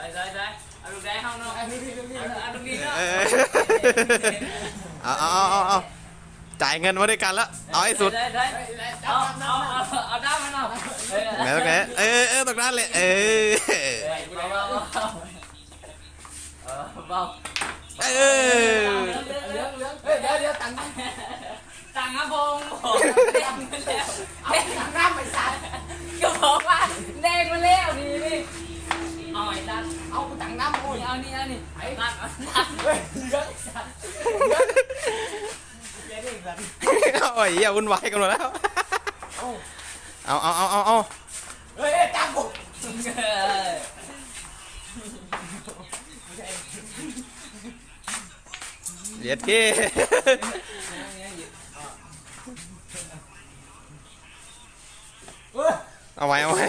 ได้ได้ได้เอาลูกได้ห้องนอกเอาลูกนี้เอาลูกนี้เนาะเออเอาเอาเอาเอาเอาจ่ายเงินมาด้วยกันแล้วเอาให้สุดได้ได้เอาเอาเอาเอาด้ามมันเอาเออไหนตรงไหนเออเออตรงนั้นเลยเออเบาเบาเบาเออเบาเออเหลืองเหลืองเฮ้ยเดี๋ยวเดี๋ยวตังค์ตังค์ครับผมแดงมาแล้วเอาตังค์น้ำไปสั่นก็บอกว่าแดงมาแล้วนี่นี่ เอาไอ้ตังน้ำโอ้ยเอานี่เอานี่ไอ้ตังค์เอาตังค์เฮ้ยเหลืองสั่นโอ้ยอย่าวุ่นวายกันหมดแล้วเอาเอาเอาเอาเอาเฮ้ยตังค์ผมเลียดกี้เอาไว้เอาไว้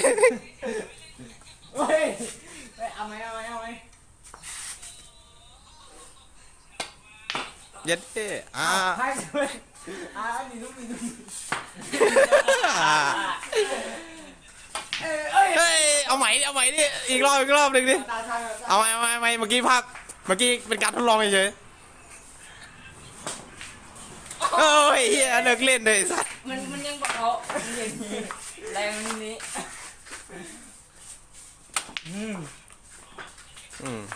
เฮ้ยเอาไหมเอาไหมเอาไหมเหลียดกี้อ่าให้ด้วยอ่านี่ลูกนี่ลูกเอ้ยเอ้ยเฮ้ย เอาใหม่ดิเอาใหม่ดิ อีกรอบอีกรอบหนึ่งดิ ตาทางเอาใหม่เอาใหม่เอาใหม่เมื่อกี้ภาพ เมื่อกี้เป็นการทดลองเฉยๆโอ้ยเฮียเลิกเล่นเลยไอ้สัสมันมันยังบอกเอามันยังแรงมันนี้อืม 嗯。